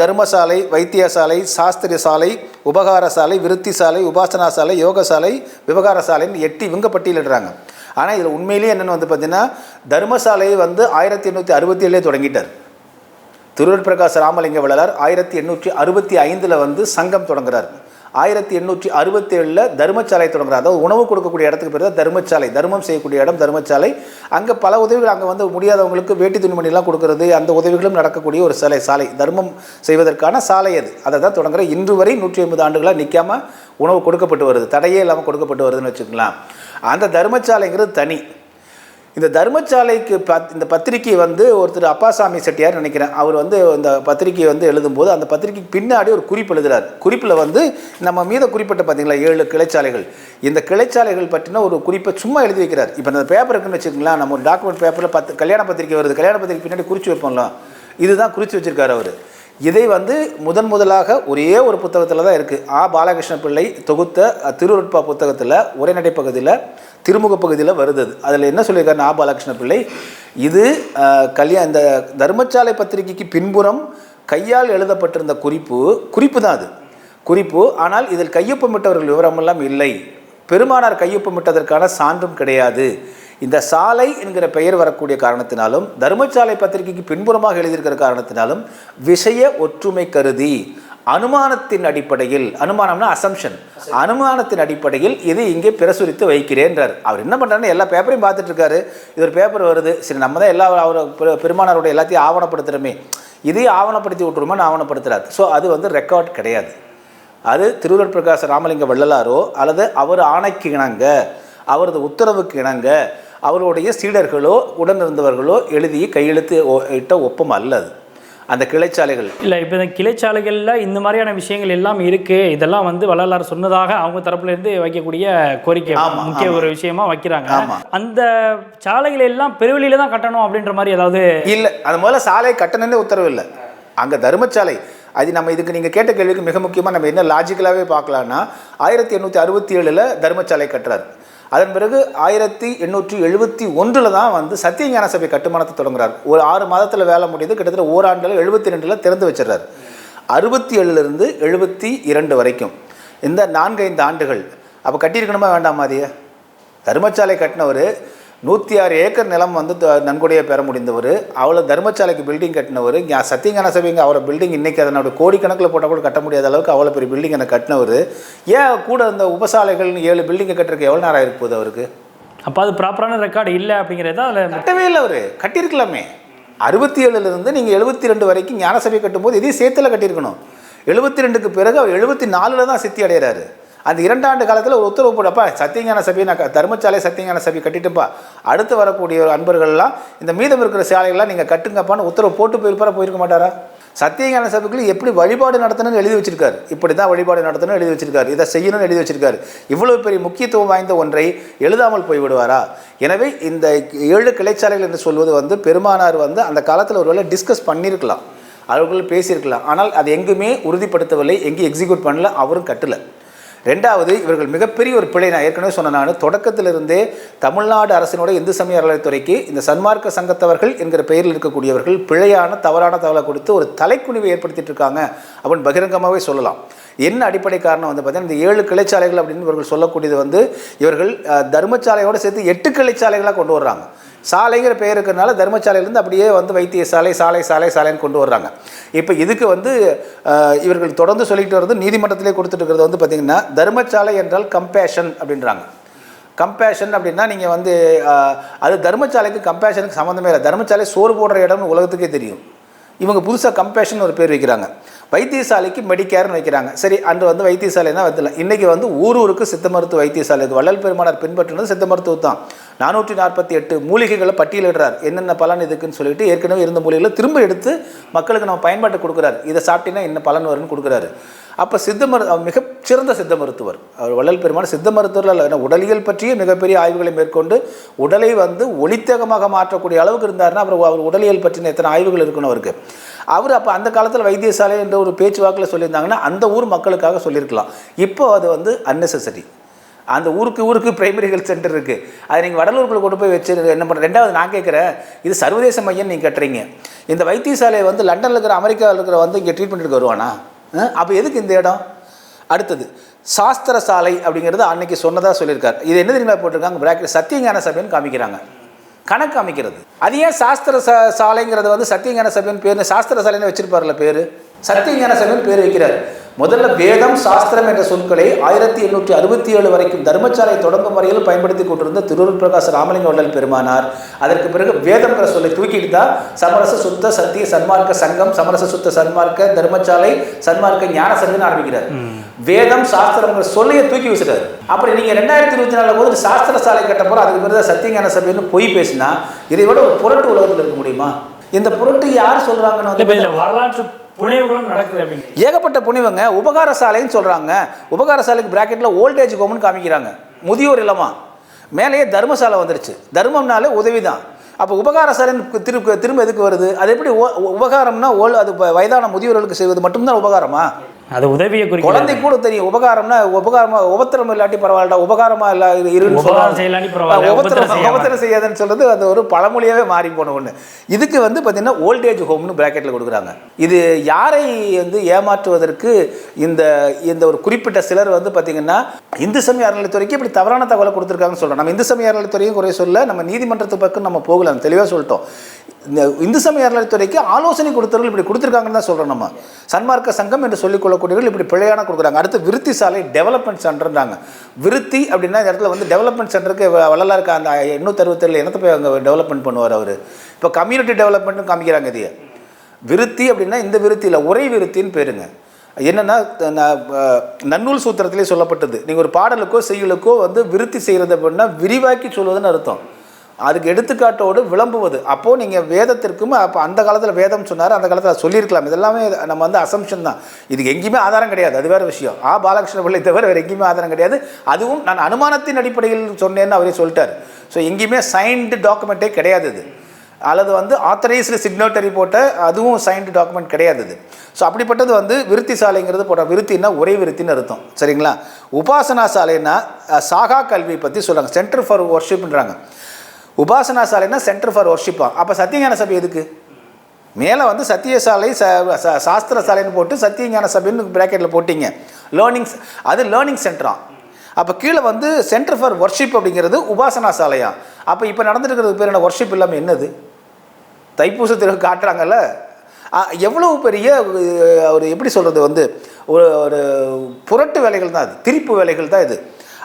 தர்மசாலை வைத்தியசாலை சாஸ்திரிய சாலை உபகார சாலை விருத்தி சாலை உபாசனா சாலை யோக சாலை விவகார சாலைன்னு எட்டு இவங்க பட்டியலிடுறாங்க ஆனால் இதில் உண்மையிலேயே என்னென்னு வந்து பார்த்தீங்கன்னா தர்மசாலையை வந்து ஆயிரத்தி எண்ணூற்றி அறுபத்தி ஏழுலே தொடங்கிட்டார். திருவர் பிரகாஷ் ராமலிங்க வள்ளலார் ஆயிரத்தி எண்ணூற்றி அறுபத்தி ஐந்தில் வந்து சங்கம் தொடங்குறார். ஆயிரத்தி எண்ணூற்றி அறுபத்தி ஏழில் தர்மசாலை தொடங்குறார். அதாவது உணவு கொடுக்கக்கூடிய இடத்துக்கு பேர் தான் தர்மசாலை. தர்மம் செய்யக்கூடிய இடம் தர்மசாலை. அங்கே பல உதவிகள் அங்கே வந்து முடியாதவங்களுக்கு வேட்டி துணிமணிலாம் கொடுக்கறது அந்த உதவிகளும் நடக்கக்கூடிய ஒரு சாலை சாலை. தர்மம் செய்வதற்கான சாலை அது. அதை தான் தொடங்குற. இன்று வரை நூற்றி ஐம்பது ஆண்டுகளாக நிற்காமல் உணவு கொடுக்கப்பட்டு வருது. தடையே இல்லாமல் கொடுக்கப்பட்டு வருதுன்னு வச்சுக்கலாம் அந்த தர்மசாலைங்கிறது தனி. இந்த தர்மசாலைக்கு பத் இந்த பத்திரிக்கை வந்து ஒருத்தர் அப்பாசாமி செட்டியார் நினைக்கிறேன். அவர் வந்து இந்த பத்திரிக்கையை வந்து எழுதும்போது அந்த பத்திரிக்கைக்கு பின்னாடி ஒரு குறிப்பு எழுதுகிறார் குறிப்பில் வந்து நம்ம மீத குறிப்பிட்ட பார்த்தீங்களா ஏழு கிளைச்சாலைகள். இந்த கிளைச்சாலைகள் பற்றின ஒரு குறிப்பை சும்மா எழுதி வைக்கிறார். இப்போ இந்த பேப்பர் இருக்குன்னு வச்சுக்கோங்களேன் நம்ம ஒரு டாக்குமெண்ட் பேப்பரில் பத்து கல்யாண பத்திரிக்கை வருது. கல்யாண பத்திரிக்கை பின்னாடி குறித்து வைப்போம்லாம் இதுதான் குறித்து வச்சிருக்காரு அவர். இதை வந்து முதன் முதலாக ஒரே ஒரு புத்தகத்தில் தான் இருக்குது ஆ. பாலகிருஷ்ண பிள்ளை தொகுத்த திருவருட்பா புத்தகத்தில் உரைநடை பகுதியில் திருமுக பகுதியில் வருது. அது. அதில் என்ன சொல்லியிருக்காரு நா பாலகிருஷ்ண பிள்ளை? இது கல்யாண இந்த தர்மசாலை பத்திரிகைக்கு பின்புறம் கையால் எழுதப்பட்டிருந்த குறிப்பு குறிப்பு தான் அது. குறிப்பு ஆனால் இதில் கையொப்பமிட்டவர்கள் விவரமெல்லாம் இல்லை. பெருமானார் கையொப்பமிட்டதற்கான சான்றும் கிடையாது. இந்த சாலை என்கிற பெயர் வரக்கூடிய காரணத்தினாலும் தர்மசாலை பத்திரிகைக்கு பின்புறமாக எழுதியிருக்கிற காரணத்தினாலும் விஷய ஒற்றுமை கருதி அனுமானத்தின் அடிப்படையில் அனுமானம்னா அசம்ஷன் அனுமானத்தின் அடிப்படையில் இது இங்கே பிரசுரித்து வைக்கிறேன்றார். அவர் என்ன பண்ணுறாருன்னு எல்லா பேப்பரையும் பார்த்துட்டு இருக்காரு இது ஒரு பேப்பர் வருது. சரி நம்ம தான் எல்லா அவர் பெரு- எல்லாத்தையும் ஆவணப்படுத்துகிறோமே இதையும் ஆவணப்படுத்தி விட்டுருமான்னு ஆவணப்படுத்துறாரு. ஸோ அது வந்து ரெக்கார்ட் கிடையாது. அது திருவள்ளுவர் பிரகாச ராமலிங்க வள்ளலாரோ அல்லது அவர் ஆணைக்கு இணங்க அவரது உத்தரவுக்கு இணங்க அவருடைய சீடர்களோ உடன் இருந்தவர்களோ எழுதி கையெழுத்து இட்ட ஒப்பம் அல்லது அந்த கிளைச்சாலைகள். இல்லை இப்போ இந்த கிளைச்சாலைகளில் இந்த மாதிரியான விஷயங்கள் எல்லாம் இருக்குது இதெல்லாம் வந்து வள்ளலார் சொன்னதாக அவங்க தரப்புல இருந்து வைக்கக்கூடிய கோரிக்கை முக்கிய. ஒரு விஷயமா வைக்கிறாங்க. அந்த சாலைகள் எல்லாம் பெருவெளியில தான் கட்டணும் அப்படின்ற மாதிரி ஏதாவது இல்லை அது முதல்ல சாலை கட்டணம்னே உத்தரவு இல்லை. அங்கே தர்மசாலை. அது நம்ம இதுக்கு நீங்கள் கேட்ட கேள்விக்கு மிக முக்கியமாக நம்ம என்ன லாஜிக்கலாகவே பார்க்கலான்னா ஆயிரத்தி எண்ணூற்றி அறுபத்தி ஏழில் தர்மசாலை கட்டுறாரு. அதன் பிறகு ஆயிரத்தி எண்ணூற்றி எழுபத்தி ஒன்றில் தான் வந்து சத்தியஞான சபை கட்டுமானத்தை தொடங்குறார். ஒரு ஆறு மாதத்தில் வேலை முடியுது கிட்டத்தட்ட ஓராண்டில் எழுபத்தி ரெண்டில் திறந்து வச்சிடறார். அறுபத்தி ஏழுலேருந்து எழுபத்தி இரண்டு வரைக்கும். இந்த நான்கைந்து ஆண்டுகள். அப்போ கட்டியிருக்கணுமா வேண்டாம் மாதிரியே தர்மசாலை கட்டினவர் நூற்றி ஆறு ஏக்கர் நிலம் வந்து த- நன்கொடையை பெற முடிந்தவர். அவ்வளோ தர்மசாலைக்கு பில்டிங் கட்டினவர். இங்கே சத்தியஞான சபைங்க அவரை பில்டிங் இன்றைக்கி அதனோட கோடிக்கணக்கில் போட்டால் கூட கட்ட முடியாத அளவுக்கு அவ்வளோ பெரிய பில்டிங் அதை கட்டினவர். ஏன் கூட இந்த உபசாலைகள்னு ஏழு பில்டிங்கை கட்டுறதுக்கு எவ்வளோ நேரம் ஆகிருக்கு போகுது அவருக்கு? அப்போ அது ப்ராப்பரான ரெக்கார்டு இல்லை அப்படிங்கிறது அதில் கட்டவே இல்லை அவர். கட்டியிருக்கலாமே. அறுபத்தி ஏழுலேருந்து நீங்கள் எழுபத்தி ரெண்டு வரைக்கும் ஞானசபை கட்டும்போது இதையும் சேர்த்துல கட்டியிருக்கணும். எழுபத்தி ரெண்டுக்கு பிறகு அவர் எழுபத்தி நாலில் தான் சித்தி அடைகிறாரு அந்த இரண்டாண்டு காலத்தில் ஒரு உத்தரவு போடப்பா சத்தியஞான சபை நான் தர்மசாலை சத்தியஞான சபை கட்டிட்டுப்பா. அடுத்து வரக்கூடிய ஒரு அன்பர்கள்லாம் இந்த மீதம் இருக்கிற சாலைகள்லாம் நீங்கள் கட்டுங்கப்பான்னு உத்தரவு போட்டு போயிருப்பாரா போயிருக்க மாட்டாரா? சத்தியஞான சபைக்குள்ள எப்படி வழிபாடு நடத்தணும்னு எழுதி வச்சிருக்காரு. இப்படி தான் வழிபாடு நடத்தணும்னு எழுதி வச்சிருக்காரு. இதை செய்யணும்னு எழுதி வச்சிருக்காரு. இவ்வளோ பெரிய முக்கியத்துவம் வாய்ந்த ஒன்றை எழுதாமல் போய்விடுவாரா எனவே இந்த ஏழு கிளைச்சாலைகள் என்று சொல்வது வந்து பெருமானார் வந்து அந்த காலத்தில் ஒருவேளை டிஸ்கஸ் பண்ணியிருக்கலாம் அவர்கள் பேசியிருக்கலாம். ஆனால் அது எங்குமே உறுதிப்படுத்தவில்லை. எங்கேயும் எக்ஸிக்யூட் பண்ணல. அவரும் கட்டலை. ரெண்டாவது இவர்கள் மிகப்பெரிய ஒரு பிழை. நான் ஏற்கனவே சொன்ன நான் தொடக்கத்திலிருந்தே தமிழ்நாடு அரசினுடைய இந்து சமய அறநிலையத்துறைக்கு இந்த சன்மார்க்க சங்கத்தவர்கள் என்கிற பெயரில் இருக்கக்கூடியவர்கள் பிழையான தவறான தகவலை கொடுத்து ஒரு தலைக்குனிவை ஏற்படுத்திட்டு இருக்காங்க அப்படின்னு பகிரங்கமாகவே சொல்லலாம். என்ன அடிப்படை காரணம் வந்து பார்த்தீங்கன்னா இந்த ஏழு கிளைச்சாலைகள் அப்படின்னு இவர்கள் சொல்லக்கூடியது வந்து இவர்கள் தர்மச்சாலையோடு தர்மசாலையோடு சேர்த்து எட்டு கிளைச்சாலைகளாக கொண்டு வர்றாங்க. சாலைங்கிற பெயர் இருக்கிறதுனால தர்மசாலையிலேருந்து அப்படியே வந்து வைத்தியசாலை சாலை சாலை சாலைன்னு கொண்டு வர்றாங்க. இப்போ இதுக்கு வந்து இவர்கள் தொடர்ந்து சொல்லிட்டு வர்றது நீதிமன்றத்திலே கொடுத்துட்டு இருக்கிறது வந்து பார்த்திங்கன்னா தர்மசாலை என்றால் கம்பேஷன் அப்படின்றாங்க. கம்பேஷன் அப்படின்னா நீங்கள் வந்து அது தர்மசாலைக்கு கம்பேஷனுக்கு சம்மந்தமே இல்லை. தர்மசாலை சோறு போடுற இடம்னு உலகத்துக்கே தெரியும். இவங்க புதுசாக கம்பேஷன் ஒரு பேர் வைக்கிறாங்க. வைத்தியசாலைக்கு மெடிக்கேர்னு வைக்கிறாங்க. சரி அன்று வந்து வைத்தியசாலைனா வந்துடல இன்றைக்கி வந்து ஊர் ஊருக்கு சித்த மருத்துவ வைத்தியசாலை. இது வள்ளல் பெருமானார் பின்பற்றினது சித்த மருத்துவம் தான். நானூற்றி நாற்பத்தி எட்டு மூலிகைகளை பட்டியலிடுறார். என்னென்ன பலன் இதுக்குன்னு சொல்லிட்டு ஏற்கனவே இருந்த மூலிகைகளை திரும்ப எடுத்து மக்களுக்கு நம்ம பயன்பாட்டை கொடுக்குறாரு. இதை சாப்பிட்டீங்கன்னா என்ன பலன் வரும்னு கொடுக்குறாரு. அப்போ சித்த மரு அவர் மிகச்சிறந்த சித்த மருத்துவர். அவர் வள்ளல் பெருமான சித்த மருத்துவர் அல்ல. ஏன்னா உடலியல் பற்றிய மிகப்பெரிய ஆய்வுகளை மேற்கொண்டு உடலை வந்து ஒளித்தகமாக மாற்றக்கூடிய அளவுக்கு இருந்தாருன்னா அப்புறம் அவர் உடலியல் பற்றின எத்தனை ஆய்வுகள் இருக்கணும் அவருக்கு. அவர் அப்போ அந்த காலத்தில் வைத்தியசாலை என்ற ஒரு பேச்சுவாக்கில் சொல்லியிருந்தாங்கன்னா அந்த ஊர் மக்களுக்காக சொல்லியிருக்கலாம். இப்போ அது வந்து அன்னெசரி அந்த ஊருக்கு ஊருக்கு பிரைமரி ஹெல்த் சென்டர் இருக்குது அதை நீங்கள் வடலூருக்குள்ள கொண்டு போய் வச்சு என்ன பண்ணுற ரெண்டாவது நான் கேட்குறேன் இது சர்வதேச மையம் நீங்கள் கட்டுறீங்க. இந்த வைத்தியசாலையை வந்து லண்டனில் இருக்கிற அமெரிக்காவில் இருக்கிற வந்து இங்கே ட்ரீட்மெண்ட்டுக்கு வருவானா? அப்போ எதுக்கு இந்த இடம்? அடுத்தது சாஸ்திர சாலை அப்படிங்கிறது அன்னைக்கு சொன்னதாக சொல்லியிருக்காரு. இது என்ன தெரியுமா போட்டிருக்காங்க? பிராக்கெட் சத்தியஞான சபைன்னு காமிக்கிறாங்க. கணக்கு அமைக்கிறது. அது ஏன் சாஸ்திர ச சாலைங்கிறது வந்து சத்தியஞான சபைன்னு பேர் சாஸ்திர சாலைன்னு வச்சிருப்பார்ல பேர்? சத்தியஞான சபைன்னு பேர் வைக்கிறார். முதல்ல வேதம் சாஸ்திரம் என்ற சொற்களை ஆயிரத்தி எண்ணூற்றி அறுபத்தி ஏழு வரைக்கும் தர்மசாலை தொடங்கும் வரையில் பயன்படுத்தி கொண்டிருந்த திருவருள் பிரகாச ராமலிங்க வள்ளல் பெருமானார். அதற்கு பிறகு வேதம்ங்கிற சொல்லை தூக்கிட்டு தான் சமரச சுத்த சத்திய சன்மார்க்க சங்கம் சமரச சுத்த சன்மார்க்க தர்மசாலை சன்மார்க்க ஞான சங்கம்னு ஆரம்பிக்கிறார். வேதம் சாஸ்திரங்கிற சொல்லையை தூக்கி வச்சுட்டாரு அப்புறம் நீங்க ரெண்டாயிரத்தி இருபத்தி நாலு போது சாஸ்திர சாலை கட்ட போற அதுக்கு பிறகு சத்தியஞான சபைன்னு பொய் பேசினா இதை விட ஒரு புரட்டு உலகத்தில் இருக்க முடியுமா? இந்த புரட்டு யார் இதில் வரலாற்று புனைவுகளும் நடக்குது அப்படின்னு ஏகப்பட்ட புனிவங்க. உபகார சாலைன்னு சொல்கிறாங்க உபகார சாலைக்கு பிராக்கெட்டில் ஓல்டேஜ் ஹோம்னு காமிக்கிறாங்க. முதியோர் இல்லமா? மேலேயே தர்மசாலை வந்துருச்சு. தர்மம்னாலே உதவி தான் அப்போ உபகார சாலைன்னு திரும்ப திரும்ப எதுக்கு வருது? அது எப்படி ஓ- உபகாரம்னா ஓல் அது வ- வயதான முதியோர்களுக்கு செய்வது மட்டும்தான் உபகாரமா? அது உதவியை குறிக்கிறது. குழந்தை கூட தெரியும். உபகாரம்னா உபகாரமா உபத்திரம் இல்லாட்டி பரவாயில்லடா உபகாரமா இல்ல பரவாயில்ல, உபத்திரம் செய்யாதுன்னு சொல்றது அது ஒரு பழமொழியாவே மாறி போன ஒண்ணு. இதுக்கு வந்து பார்த்தீங்கன்னா ஓல்டேஜ் ஹோம்னு பிராக்கெட்ல கொடுக்குறாங்க. இது யாரை வந்து ஏமாற்றுவதற்கு இந்த இந்த ஒரு குறிப்பிட்ட சிலர் வந்து பார்த்தீங்கன்னா இந்து சமய அறநிலைத்துறைக்கு இப்படி தவறான தகவலை கொடுத்துருக்காங்கன்னு சொல்றோம். நம்ம இந்து சமய அறநிலைத்துறையும் குறை சொல்ல நம்ம நீதிமன்றத்து பக்கம் நம்ம போகல நம்ம தெளிவாக சொல்லிட்டோம். இந்த இந்து சமய அறநிலைத்துறைக்கு ஆலோசனை கொடுத்தவர்கள் இப்படி கொடுத்துருக்காங்கன்னு தான் சொல்றோம் நம்ம. சன்மார்க்க சங்கம் என்று சொல்லிக் கொள்ளக்கூடியவர்கள் இப்படி பிழையான கொடுக்குறாங்க. அடுத்து விருத்தி சாலை டெவலப்மெண்ட் சென்டர்ன்றாங்க விருத்தி அப்படின்னா இந்த இடத்துல வந்து டெவலப்மெண்ட் சென்டருக்கு வள்ளலாக இருக்க அந்த எண்ணூற்றி என்னத்தை போய் அங்கே டெவலப்மெண்ட் பண்ணுவார் அவர்? இப்போ கம்யூனிட்டி டெவலப்மெண்ட்னு காமிக்கிறாங்க இதையே. விருத்தி அப்படின்னா இந்த விருத்தியில் உரை விருத்தின்னு பேருங்க. என்னென்னா நன்னூல் சூத்திரத்திலே சொல்லப்பட்டது. நீங்கள் ஒரு பாடலுக்கோ செய்யுளுக்கோ வந்து விருத்தி செய்கிறது அப்படின்னா விரிவாக்கி சொல்வதுன்னு அர்த்தம். அதுக்கு எடுத்துக்காட்டோடு விளம்புவது. அப்போது நீங்கள் வேதத்திற்கும் அப்போ அந்த காலத்தில் வேதம் சொன்னார் அந்த காலத்தில் சொல்லியிருக்கலாம். இதெல்லாமே நம்ம வந்து அசம்ஷன் தான். இதுக்கு எங்கேயுமே ஆதாரம் கிடையாது அது வேறு விஷயம். ஆ பாலகிருஷ்ண பிள்ளை தவிர வேறு எங்கேயுமே ஆதாரம் கிடையாது. அதுவும் நான் அனுமானத்தின் அடிப்படையில் சொன்னேன்னு அவரே சொல்லிட்டார். ஸோ எங்கேயுமே சைன்டு டாக்குமெண்ட்டே கிடையாது இது. அல்லது வந்து ஆத்தரைஸ்டு சிக்னேட்டரி போட்ட அதுவும் சைன்டு டாக்குமெண்ட் கிடையாது இது. ஸோ அப்படிப்பட்டது வந்து விருத்தி சாலைங்கிறது போட்ட விருத்தின்னா ஒரே விருத்தின்னு அர்த்தம். சரிங்களா? உபாசனா சாலைன்னா சாகா கல்வி பற்றி சொல்கிறாங்க சென்டர் ஃபார் ஒர்ஷிப்ன்றாங்க உபாசனா சாலைன்னா சென்டர் ஃபார் ஒர்ஷிப்பா அப்போ சத்தியஞான சபை எதுக்கு? மேலே வந்து சத்திய சாலை ச சாஸ்திர சாலைன்னு போட்டு சத்தியஞான சபைன்னு ப்ராக்கெட்டில் போட்டிங்க. லேர்னிங்ஸ் அது லேர்னிங் சென்டரா அப்போ கீழே வந்து சென்டர் ஃபார் ஒர்ஷிப் அப்படிங்கிறது உபாசனா சாலையா அப்போ இப்போ நடந்துருக்கிறது பேர் என்ன? ஒர்ஷிப் இல்லாமல் என்னது? தைப்பூசத்திற்கு காட்டுறாங்கல்ல? எவ்வளவு பெரிய ஒரு எப்படி சொல்கிறது வந்து ஒரு ஒரு புரட்டு வேலைகள் தான் அது. திரிப்பு வேலைகள் தான் இது.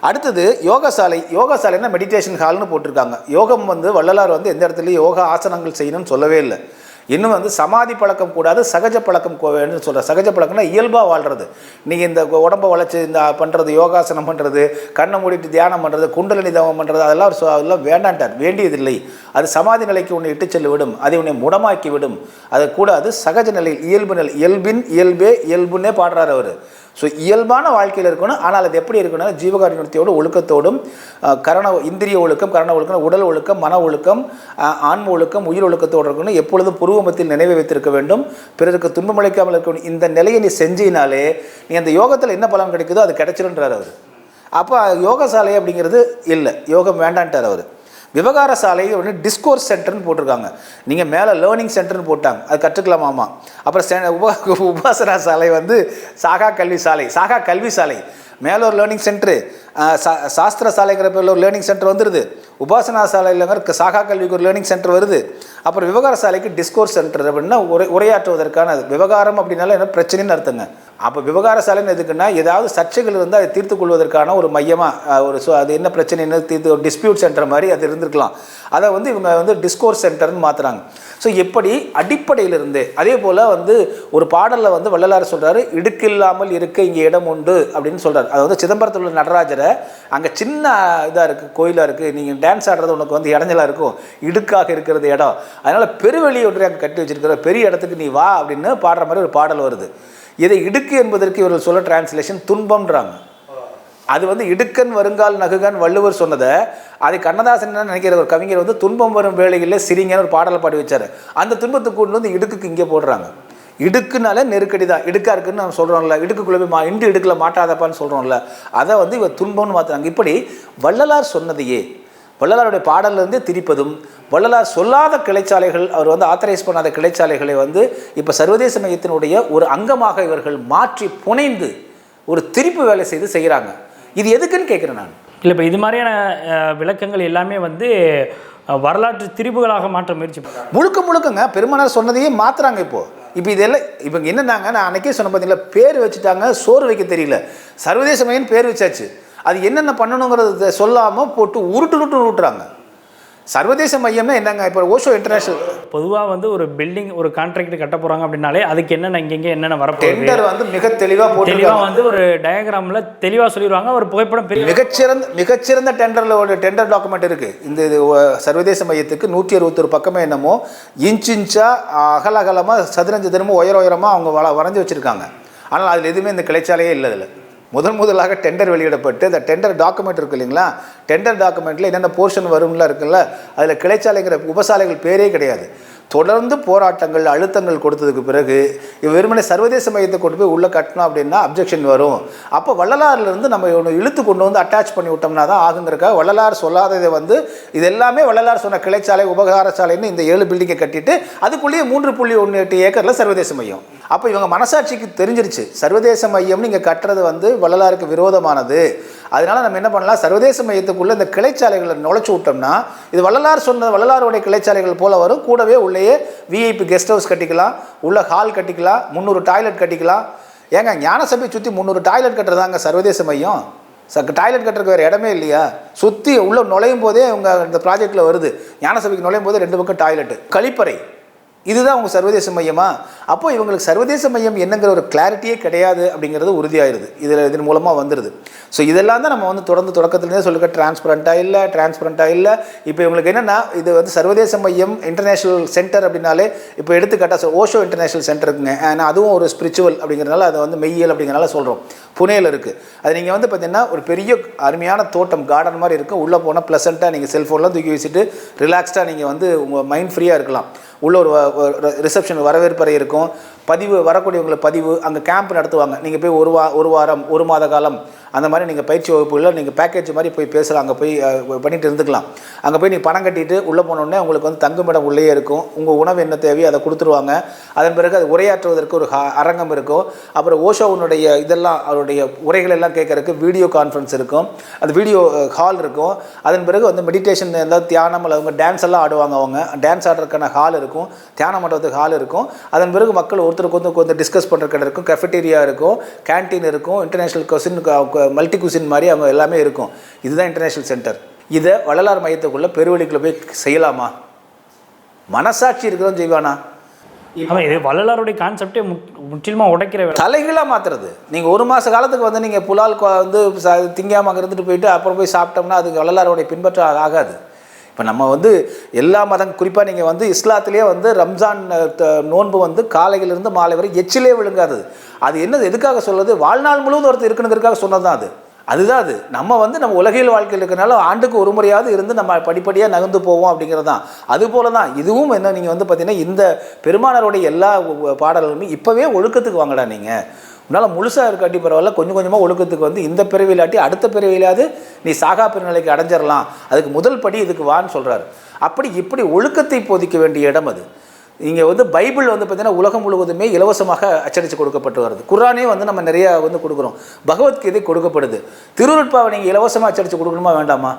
அடுத்தது யோகசாலை. யோகசாலைன்னா யோகா சாலைன்னா மெடிடேஷன் ஹால்னு போட்டிருக்காங்க. யோகம் வந்து வள்ளலார் வந்து எந்த இடத்துலையும் யோகா ஆசனங்கள் செய்யணும்னு சொல்லவே இல்லை. இன்னும் வந்து சமாதி பழக்கம் கூடாது சகஜ பழக்கம் கோ- வேணும்னு சொல்கிற சகஜ பழக்கம்னா இயல்பாக வாழ்கிறது நீங்கள் இந்த உடம்பை வளைச்சி இந்த பண்ணுறது யோகாசனம் பண்ணுறது கண்ணை மூடிட்டு தியானம் பண்ணுறது குண்டலினி தவம் பண்ணுறது அதெல்லாம் அதெல்லாம் வேண்டாண்டார் வேண்டியதில்லை. அது சமாதி நிலைக்கு உன்னை இட்டு செல்லு விடும். அதை உன்னை முடமாக்கி விடும். அது கூடாது. சகஜ நிலையில் இயல்பு நிலை இயல்பின் இயல்பே இயல்புன்னே பாடுறார் அவர். ஸோ இயல்பான வாழ்க்கையில் இருக்கணும். ஆனால் அது எப்படி இருக்கணும் ஜீவகாரியத்தோடு ஒழுக்கத்தோடும் கரண இந்திரிய ஒழுக்கம் கரண ஒழுக்கம் உடல் ஒழுக்கம் மன ஒழுக்கம் ஆன்ம ஒழுக்கம் உயிர் ஒழுக்கத்தோடு இருக்கணும். எப்பொழுதும் புருவமத்தில் நினைவை வைத்திருக்க வேண்டும். பிறருக்கு துன்பமளிக்காமல் இருக்கணும். இந்த நிலையை நீ செஞ்சினாலே நீ அந்த யோகத்தில் என்ன பலன் கிடைக்குதோ அது கிடைச்சிருன்றார் அவர். அப்போ யோக சாலை அப்படிங்கிறது இல்லை. யோகம் வேண்டான்ட்டார் அவர். விவகார சாலை ஒன்று டிஸ்கோர்ஸ் சென்டர்னு போட்டிருக்காங்க. நீங்கள் மேலே லேர்னிங் சென்டர்னு போட்டாங்க. அது கற்றுக்கலாமாமா அப்புறம் செ உப உபாசனா சாலை வந்து சாகா கல்வி சாலை சாகா கல்வி சாலை. மேலே ஒரு லேர்னிங் சென்டரு சாஸ்திர சாலைங்கிற பேரில் ஒரு லேர்னிங் சென்டர் வந்துடுது உபாசனா சாலையிலங்கிற சாகா கல்விக்கு ஒரு லேர்னிங் சென்டர் வருது. அப்புறம் விவகார சாலைக்கு டிஸ்கோர்ஸ் சென்டர் அப்படின்னா உரை உரையாற்றுவதற்கான விவகாரம் அப்படின்னால என்ன? பிரச்சனைன்னு அர்த்தங்க. அப்போ விவகார சாலைன்னு எதுக்குன்னா ஏதாவது சர்ச்சைகள் இருந்தால் அதை தீர்த்து கொள்வதற்கான ஒரு மையமாக ஒரு ஸோ அது என்ன பிரச்சனைன்னு தீர்த்து ஒரு டிஸ்பியூட் சென்டர் மாதிரி அது இருந்திருக்கலாம். அதை வந்து இவங்க வந்து டிஸ்கோர்ஸ் சென்டர்னு மாற்றுறாங்க ஸோ எப்படி? அடிப்படையிலிருந்தே. அதே போல் வந்து ஒரு பாடலில் வந்து வள்ளலார் சொல்கிறாரு இடுக்கில்லாமல் இருக்க இங்கே இடம் உண்டு அப்படின்னு சொல்கிறார் அது வந்து சிதம்பரத்தில் உள்ள நடராஜர் அங்கே சின்ன இதாக இருக்குது கோயிலாக இருக்குது நீங்கள் டான்ஸ் ஆடுறது உனக்கு வந்து இடைஞ்சலாக இருக்கும் இடுக்காக இருக்கிறது இடம். அதனால் பெருவெளியை ஒன்றை அங்கே கட்டி வச்சிருக்கிற பெரிய இடத்துக்கு நீ வா அப்படின்னு பாடுற மாதிரி ஒரு பாடல் வருது. இதை இடுக்கு என்பதற்கு இவர்கள் சொல்ல டிரான்ஸ்லேஷன் துன்பம்ன்றாங்க. அது வந்து இடுக்கன் வருங்கால் நகுகன் வள்ளுவர் சொன்னதை அதை கண்ணதாசன் என்ன நினைக்கிற ஒரு கவிஞர் வந்து துன்பம் வரும் வேலையில் சிரிங்கன்னு ஒரு பாடலை பாடி வச்சார். அந்த துன்பத்துக்கு கொண்டு வந்து இடுக்குக்கு இங்கே போடுறாங்க. இடுக்குனாலே நெருக்கடி தான். இடுக்கா இருக்குன்னு நம்ம சொல்கிறோம்ல இடுக்குக்குள்ளே போய் மா இண்டு இடுக்கில் மாட்டாதப்பான்னு சொல்கிறோம்ல அதை வந்து இவ துன்பம்னு மாற்றுறாங்க இப்படி வள்ளலார் சொன்னதையே வள்ளலாருடைய பாடலிருந்து திரிப்பதும் வள்ளலார் சொல்லாத கிளைச்சாலைகள் அவர் வந்து ஆத்தரைஸ் பண்ணாத கிளைச்சாலைகளை வந்து இப்போ சர்வதேச மையத்தினுடைய ஒரு அங்கமாக இவர்கள் மாற்றி புனைந்து ஒரு திருப்பு வேலை செய்து செய்கிறாங்க இது எதுக்குன்னு கேட்குறேன் நான். இல்லை இப்போ இது மாதிரியான விளக்கங்கள் எல்லாமே வந்து வரலாற்று திரிபுகளாக மாற்ற முயற்சி முழுக்க முழுக்கங்க பெருமானார் சொன்னதையே மாத்துறாங்க இப்போ. இப்போ இதெல்லாம் இவங்க என்னன்னாங்க நான் அன்றைக்கே சொன்ன பார்த்தீங்களா பேர் வச்சுட்டாங்க சோறு வைக்க தெரியல. சர்வதேச மையன் பேர் வச்சாச்சு. அது என்னென்ன பண்ணணுங்கிறத சொல்லாமல் போட்டு உருட்டு உருட்டு உருட்டுறாங்க. சர்வதேச மையம்னா என்னங்க? இப்போ ஓஷோ இன்டர்நேஷனல் பொதுவாக வந்து ஒரு பில்டிங் ஒரு கான்ட்ராக்ட் கட்ட போகிறாங்க அப்படின்னாலே அதுக்கு என்னென்ன இங்கெங்கே என்னென்ன வரப்போகுது? டெண்டர் வந்து மிக தெளிவாக போட்டு தெளிவாக வந்து ஒரு டயக்ராமில் தெளிவாக சொல்லிடுவாங்க ஒரு புகைப்படம் பெரிய மிகச்சிறந்த மிகச்சிறந்த டெண்டரில் ஒரு டெண்டர் டாக்குமெண்ட் இருக்குது இந்த இது சர்வதேச மையத்துக்கு நூற்றி அறுபத்தொரு பக்கமே என்னமோ இன்ச் இன்ச்சாக அகல அகலமாக சதுரஞ்சு தினமும் உயர உயரமாக அவங்க வள வரைஞ்சி வச்சுருக்காங்க. ஆனால் அதில் எதுவுமே இந்த கிளைச்சாலையே இல்லை அதில். முதன் முதலாக டெண்டர் வெளியிடப்பட்டு அந்த டெண்டர் டாக்குமெண்ட் இருக்கு இல்லைங்களா? டெண்டர் டாக்குமெண்ட்டில் என்னென்ன போர்ஷன் வரும்லாம் இருக்குல்ல அதில் கிளைச்சாலைங்கிற உபசாலைகள் பேரே கிடையாது. தொடர்ந்து போராட்டங்கள் அழுத்தங்கள் கொடுத்ததுக்கு பிறகு இவ வெறுமனே சர்வதேச மையத்தை கொண்டு போய் உள்ளே கட்டணும் அப்படின்னா அப்ஜெக்ஷன் வரும். அப்போ வள்ளலார்லேருந்து நம்ம ஒன்று இழுத்து கொண்டு வந்து அட்டாச் பண்ணி விட்டோம்னா தான் ஆகுங்கிறக்காக வள்ளலார் சொல்லாததை வந்து இது எல்லாமே வள்ளலார் சொன்ன கிளைச்சாலை உபகார சாலைன்னு இந்த ஏழு பில்டிங்கை கட்டிட்டு அதுக்குள்ளேயே மூன்று புள்ளி ஒன்று எட்டு ஏக்கரில் சர்வதேச மையம். அப்போ இவங்க மனசாட்சிக்கு தெரிஞ்சிருச்சு சர்வதேச மையம்னு இங்கே கட்டுறது வந்து வள்ளலாருக்கு விரோதமானது. அதனால நம்ம என்ன பண்ணலாம்? சர்வதேச மையத்துக்குள்ளே இந்த கிளைச்சாலைகளை நுழைச்சி விட்டோம்னா இது வள்ளலார் சொன்ன வள்ளலாருடைய கிளைச்சாலைகள் போல வரும். கூடவே உள்ளேயே விஐபி கெஸ்ட் ஹவுஸ் கட்டிக்கலாம். உள்ள ஹால் கட்டிக்கலாம். முந்நூறு டாய்லெட் கட்டிக்கலாம். ஏங்க ஞானசபை சுற்றி முந்நூறு டாய்லெட் கட்டுறதாங்க சர்வதேச மையம்? ச டாய்லெட் கட்டுறதுக்கு வேறு இடமே இல்லையா? சுற்றி உள்ளே நுழையும் போதே அவங்க இந்த ப்ராஜெக்டில் வருது. ஞானசபைக்கு நுழையும் போது ரெண்டு பக்கம் டாய்லெட்டு கழிப்பறை. இதுதான் அவங்க சர்வதேச மையமா? அப்போ இவங்களுக்கு சர்வதேச மையம் என்னங்கிற ஒரு கிளாரிட்டியே கிடையாது அப்படிங்கிறது உறுதியாயிருது. இதில் இதன் மூலமாக வந்துடுது ஸோ இதெல்லாம் தான் நம்ம வந்து தொடர்ந்து தொடக்கத்துலேருந்தே சொல்லுங்க. டிரான்ஸ்பரண்ட்டாக இல்லை டிரான்ஸ்பரண்ட்டாக இல்லை. இப்போ இவங்களுக்கு என்னென்னா இது வந்து சர்வதேச மையம் இன்டர்நேஷ்னல் சென்டர் அப்படின்னாலே இப்போ எடுத்துக்காட்டாக ஓஷோ இன்டர்நேஷ்னல் சென்டர் இருக்குங்க. ஏன்னா அதுவும் ஒரு ஸ்பிரிச்சுவல் அப்படிங்கிறனால அதை வந்து மெய்யியல் அப்படிங்கிறனால சொல்கிறோம் புனேயில் இருக்குது அது நீங்கள் வந்து பார்த்தீங்கன்னா ஒரு பெரிய அருமையான தோட்டம் கார்டன் மாதிரி இருக்கும் உள்ளே போனால் ப்ளசண்ட்டாக நீங்கள் செல்ஃபோன்லாம் தூக்கி வச்சுட்டு ரிலாக்ஸ்டாக நீங்கள் வந்து உங்கள் மைண்ட் ஃப்ரீயாக இருக்கலாம். உள்ள ஒரு ரிசப்ஷன் வரவேற்பறை இருக்கும். பதிவு வரக்கூடியவங்களுக்கு பதிவு அங்கே கேம்ப் நடத்துவாங்க. நீங்கள் போய் ஒரு வா ஒரு வாரம் ஒரு மாத காலம் அந்த மாதிரி நீங்கள் பயிற்சி வகுப்புகளில் நீங்கள் பேக்கேஜ் மாதிரி போய் பேசலாம். அங்கே போய் பண்ணிட்டு இருந்துக்கலாம். அங்கே போய் நீங்கள் பணம் கட்டிட்டு உள்ளே போனோடனே உங்களுக்கு வந்து தங்குமிடம் உள்ளேயே இருக்கும். உங்கள் உணவு என்ன தேவையோ அதை கொடுத்துருவாங்க. அதன் பிறகு அது உரையாற்றுவதற்கு ஒரு அரங்கம் இருக்கும். அப்புறம் ஓஷோவுனுடைய இதெல்லாம் அவருடைய உரைகள் எல்லாம் கேட்கறதுக்கு வீடியோ கான்ஃபரன்ஸ் இருக்கும். அந்த வீடியோ ஹால் இருக்கும். அதன் பிறகு வந்து மெடிடேஷன் ஏதாவது தியானம் அல்லது அவங்க டான்ஸ் எல்லாம் ஆடுவாங்க அவங்க. டான்ஸ் ஆடுறதுக்கான ஹால் இருக்கும். தியானம் பண்ணுறதுக்கு ஹால் இருக்கும். அதன் பிறகு மக்கள் ஒருத்தருக்கு வந்து கொஞ்சம் டிஸ்கஸ் பண்ணுறதுக்கு இருக்கும் கெஃபட்டேரியா இருக்கும் கேண்டீன் இருக்கும் இன்டர்நேஷ்னல் கொசின் மல்டி குசின் மாதிரி அவங்க எல்லாமே இருக்கும். இதுதான் இன்டர்நேஷ்னல் சென்டர் இதை வள்ளலார் மையத்துக்குள்ளே பெருவெளிக்குள்ளே போய் செய்யலாமா? மனசாட்சி இருக்கிறவன் செய்வானா? ஆமாம் இது வள்ளலாருடைய கான்செப்டே முற்றிலுமாக உடைக்கிற வேலை. தலைகீழாக மாற்றுறது நீங்கள் ஒரு மாத காலத்துக்கு வந்து நீங்கள் புலால் வந்து ச- திங்காம அங்கே இருந்துட்டு போயிட்டு அப்புறம் போய் சாப்பிட்டோம்னா அது வள்ளலாருடைய பின்பற்ற ஆகாது. இப்போ நம்ம வந்து எல்லா மதம் குறிப்பாக நீங்கள் வந்து இஸ்லாத்திலே வந்து ரம்ஜான் த- நோன்பு வந்து காலையிலிருந்து மாலை வரை எச்சிலே விழுங்காதது அது என்னது? எதுக்காக சொல்லுது வாழ்நாள் முழுவதும் ஒருத்தர் இருக்கணுங்கிறதுக்காக சொன்னது தான் அது. அதுதான் அது. நம்ம வந்து நம்ம உலகியல் வாழ்க்கையில் இருக்கிறனால ஆண்டுக்கு ஒரு முறையாவது இருந்து நம்ம படிப்படியாக நகர்ந்து போவோம் அப்படிங்கிறது தான் அதுபோல தான் இதுவும் என்ன நீங்கள் வந்து பார்த்தீங்கன்னா இந்த பெருமானருடைய எல்லா பாடல்களுமே இப்போவே ஒழுக்கத்துக்கு வாங்கடா நீங்கள் உன்னால் முழுசாக இருக்காட்டி பரவாயில்ல கொஞ்சம் கொஞ்சமாக ஒழுக்கத்துக்கு வந்து இந்த பிறவிலாட்டி அடுத்த பிறவிலாவது நீ சாகா பெருநிலைக்கு அடைஞ்சிடலாம் அதுக்கு முதல் படி இதுக்கு வான்னு சொல்கிறாரு அப்படி இப்படி ஒழுக்கத்தை போதிக்க வேண்டிய இடம் அது. இங்கே வந்து பைபிள் வந்து பார்த்திங்கன்னா உலகம் முழுவதுமே இலவசமாக அச்சடித்து கொடுக்கப்பட்டு வருது. குரானே வந்து நம்ம நிறையா வந்து கொடுக்குறோம். பகவத்கீதை கொடுக்கப்படுது. திருவருட்பாவை நீங்கள் இலவசமாக அச்சடித்து கொடுக்கணுமா வேண்டாமா?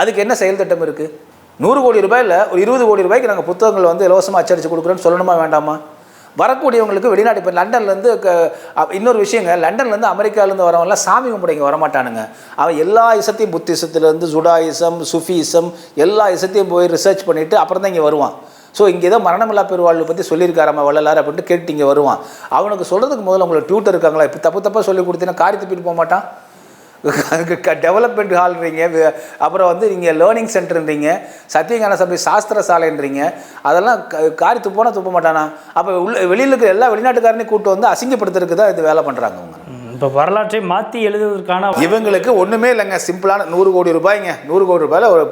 அதுக்கு என்ன செயல் திட்டம் இருக்குது நூறு கோடி ரூபாயில் ஒரு இருபது கோடி ரூபாய்க்கு நாங்கள் புத்தகங்கள் வந்து இலவசமாக அச்சடித்து கொடுக்குறோன்னு சொல்லணுமா வேண்டாமா? வரக்கூடியவங்களுக்கு வெளிநாடு இப்போ லண்டன்லேருந்து இன்னொரு விஷயங்க லண்டன்லேருந்து அமெரிக்காவிலேருந்து வரவங்களாம் சாமி கும்பிட இங்கே வரமாட்டானுங்க. அவன் எல்லா இசத்தையும் புத்திசத்துலேருந்து ஜுடாயிசம் சுஃபிசம் எல்லா இசத்தையும் போய் ரிசர்ச் பண்ணிவிட்டு அப்புறம் தான் இங்கே வருவான். ஸோ இங்கே ஏதோ மரணமில்லா பெருவாழ்வு பற்றி சொல்லியிருக்காராம வள்ளலார் அப்படின்ட்டு கேட்டு இங்கே வருவான். அவனுக்கு சொல்கிறதுக்கு முதல்ல உங்களுக்கு டியூட்டர் இருக்காங்களா? இப்போ தப்பு தப்பாக சொல்லி கொடுத்தீங்கன்னா காரியத்தை போயிட்டு போக மாட்டான். டெவலப்மெண்ட் ஹால்ன்றீங்க அப்புறம் வந்து நீங்கள் லேர்னிங் சென்டர்ன்றீங்க சத்தியஞான சபை சாஸ்திர சாலைன்றீங்க. அதெல்லாம் காரி துப்போனா துப்ப மாட்டானா? அப்போ உள்ள வெளியில் இருக்கிற எல்லா வெளிநாட்டுக்காரனையும் கூட்டு வந்து அசிங்கப்படுத்துறதுக்கு தான் இது வேலை பண்ணுறாங்க அவங்க. இப்போ வரலாற்றை மாற்றி எழுதுவதற்கான இவங்களுக்கு ஒன்றுமே இல்லைங்க. சிம்பிளான நூறு கோடி ரூபாய்ங்க. நூறு கோடி ரூபாயில் ஒரு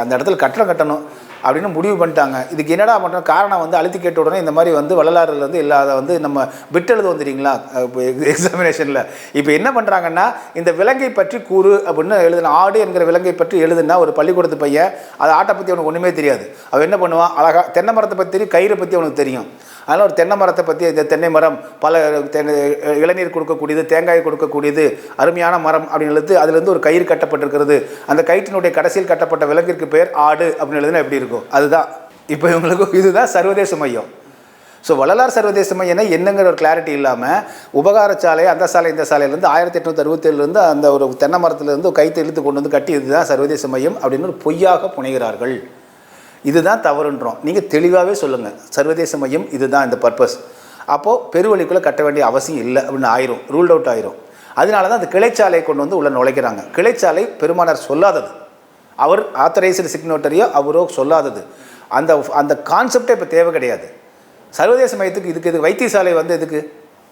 அந்த இடத்துல கட்டணம் கட்டணும். அப்படின்னு முடிவு பண்ணிட்டாங்க. இதுக்கு என்னடா பண்ணுறோம் காரணம் வந்து அழுத்தி கேட்ட உடனே இந்த மாதிரி வந்து வள்ளலாறுல வந்து இல்லாத வந்து நம்ம பிட் எழுத வந்துடுறீங்களா எக்ஸாமினேஷனில் இப்போ என்ன பண்ணுறாங்கன்னா இந்த விலங்கை பற்றி கூறு அப்படின்னு எழுதின ஆடு என்கிற விலங்கை பற்றி எழுதுனா ஒரு பள்ளிக்கூடத்து பையன் அது ஆட்டை பற்றி அவனுக்கு ஒன்றுமே தெரியாது. அவன் என்ன பண்ணுவான்? அழகாக தென்னை மரத்தை பற்றி தெரியும் கயிறை பற்றி அவனுக்கு தெரியும். அதனால் ஒரு தென்னை மரத்தை பற்றி இந்த தென்னை மரம் பல தென்னை இளநீர் கொடுக்கக்கூடியது தேங்காய் கொடுக்கக்கூடியது அருமையான மரம் அப்படின்னு எழுது அதுலேருந்து ஒரு கயிறு கட்டப்பட்டிருக்கிறது. அந்த கயிற்றினுடைய கடைசியில் கட்டப்பட்ட விலங்கிற்கு பெயர் ஆடு அப்படின்னு எழுதுனா எப்படி இருக்கும்? அதுதான். இப்போ இவங்களுக்கு இதுதான் சர்வதேச மையம். ஸோ வள்ளலார் சர்வதேச மையம்னா என்னங்கிற ஒரு கிளாரிட்டி இல்லாமல் உபகார சாலை அந்த சாலை இந்த சாலையிலேருந்து ஆயிரத்தி எட்நூற்றி அறுபத்தேழுலேருந்து அந்த ஒரு தென்னை மரத்துலேருந்து ஒரு கைத்தை இழுத்து கொண்டு வந்து கட்டி இதுதான் சர்வதேச மையம் அப்படின்னு ஒரு பொய்யாக புனைகிறார்கள். இதுதான் தவறுன்றோம். நீங்கள் தெளிவாகவே சொல்லுங்கள் சர்வதேச மையம் இதுதான் இந்த பர்பஸ் அப்போது பெருவழிக்குள்ளே கட்ட வேண்டிய அவசியம் இல்லை அப்படின்னு ஆயிரும். ரூல்ட் அவுட் ஆயிரும். அதனால தான் அந்த கிளைச்சாலையை கொண்டு வந்து உள்ளே நுழைக்கிறாங்க. கிளைச்சாலை பெருமானார் சொல்லாதது. அவர் ஆத்தரைஸ்டு சிக்னோட்டரியோ அவரோ சொல்லாதது. அந்த அந்த கான்செப்டே இப்போ தேவை கிடையாது. சர்வதேச மையத்துக்கு இதுக்கு இது வைத்தியசாலை வந்து எதுக்கு?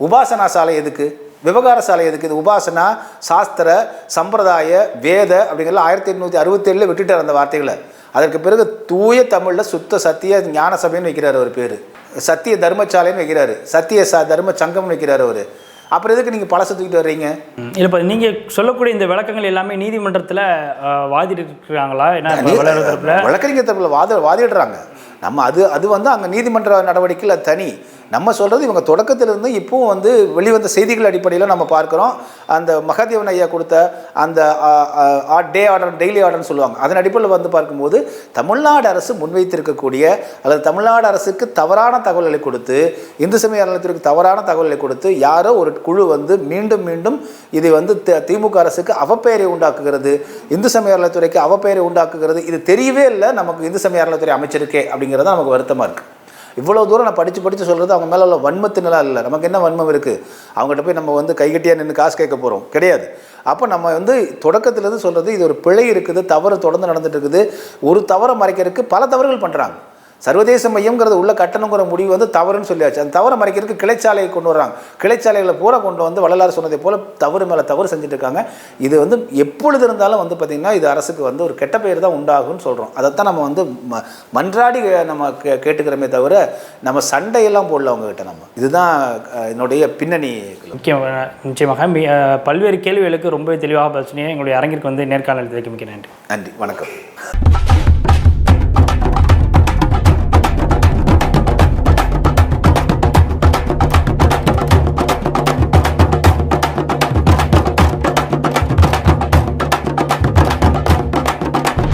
உபாசனா சாலை எதுக்கு? விவகார சாலை எதுக்கு? இது உபாசனா சாஸ்திர சம்பிரதாய வேத அப்படிங்கிறதுல ஆயிரத்தி எட்நூற்றி அறுபத்தேழில் விட்டுட்டார் அந்த வார்த்தைகளை. அதற்கு பிறகு தூய தமிழில் சுத்த சத்திய ஞான சபைன்னு வைக்கிறார் அவர் பேர். சத்திய தர்மசாலைன்னு வைக்கிறாரு. சத்திய ச தர்ம சங்கம்னு வைக்கிறார் அவர். அப்புறம் எதுக்கு நீங்கள் பழசை தூக்கிட்டு வர்றீங்க? இல்லை இப்போ நீங்கள் சொல்லக்கூடிய இந்த விளக்கங்கள் எல்லாமே நீதிமன்றத்தில் வாதிட்டு இருக்கிறாங்களா தரப்புல? வழக்கறிஞர் தரப்பில் வாத வாதிடுறாங்க. நம்ம அது அது வந்து அங்கே நீதிமன்ற நடவடிக்கையில் தனி. நம்ம சொல்கிறது இவங்க தொடக்கத்திலிருந்து இப்போவும் வந்து வெளிவந்த செய்திகள் அடிப்படையில் நம்ம பார்க்குறோம். அந்த மகாதேவன் ஐயா கொடுத்த அந்த டே ஆர்டர் டெய்லி ஆர்டர்னு சொல்லுவாங்க. அதன் அடிப்படையில் வந்து பார்க்கும்போது தமிழ்நாடு அரசு முன்வைத்திருக்கக்கூடிய அல்லது தமிழ்நாடு அரசுக்கு தவறான தகவல்களை கொடுத்து இந்து சமய அறநிலையத்திற்கு தவறான தகவல்களை கொடுத்து யாரோ ஒரு குழு வந்து மீண்டும் மீண்டும் இதை வந்து திமுக அரசுக்கு அவப்பெயரை உண்டாக்குகிறது இந்து சமய அறநிலையத்துறைக்கு அவப்பெயரை உண்டாக்குகிறது. இது தெரியவே இல்லை நமக்கு இந்து சமய அறநிலையத்துறை அமைச்சிருக்கே அப்படிங்கிறது தான் நமக்கு வருத்தமாக இருக்குது இவ்வளோ தூரம் நான் படித்து படித்து சொல்கிறது அவங்க மேலே உள்ள வன்மத்தினலாம் இல்லை. நமக்கு என்ன வன்மம் இருக்குது அவங்ககிட்ட போய் நம்ம வந்து கைகட்டியாக நின்று காசு கேட்க போகிறோம் கிடையாது. அப்போ நம்ம வந்து தொடக்கத்துலேருந்து சொல்கிறது இது ஒரு பிழை இருக்குது தவறு தொடர்ந்து நடந்துட்டு இருக்குது. ஒரு தவறை மறைக்கிறதுக்கு பல தவறுகள் பண்ணுறாங்க சர்வதேச மையம்ங்கிறது உள்ள கட்டணுங்கிற முடிவு வந்து தவறுன்னு சொல்லியாச்சு. அந்த தவறை மறைக்கிறதுக்கு கிளைச்சாலையை கொண்டு வர்றாங்க. கிளைச்சாலைகளை பூரா கொண்டு வந்து வள்ளலார் சொன்னதை போல தவறு மேலே தவறு செஞ்சுட்டு இருக்காங்க இது வந்து எப்பொழுது இருந்தாலும் வந்து பார்த்திங்கன்னா இது அரசுக்கு வந்து ஒரு கெட்ட பெயர் தான் உண்டாகும்னு சொல்கிறோம் அதைத்தான் நம்ம வந்து ம மன்றாடி நம்ம கே கேட்டுக்கிறோமே தவிர நம்ம சண்டையெல்லாம் போடல அவங்ககிட்ட நம்ம. இதுதான் என்னுடைய பின்னணி முக்கியம் நிச்சயமாக. பல்வேறு கேள்விகளுக்கு ரொம்ப தெளிவாக பிரச்சனையை எங்களுடைய அரங்கிற்கு வந்து நேர்காணல் தெரிவிக்க நன்றி. நன்றி. வணக்கம்.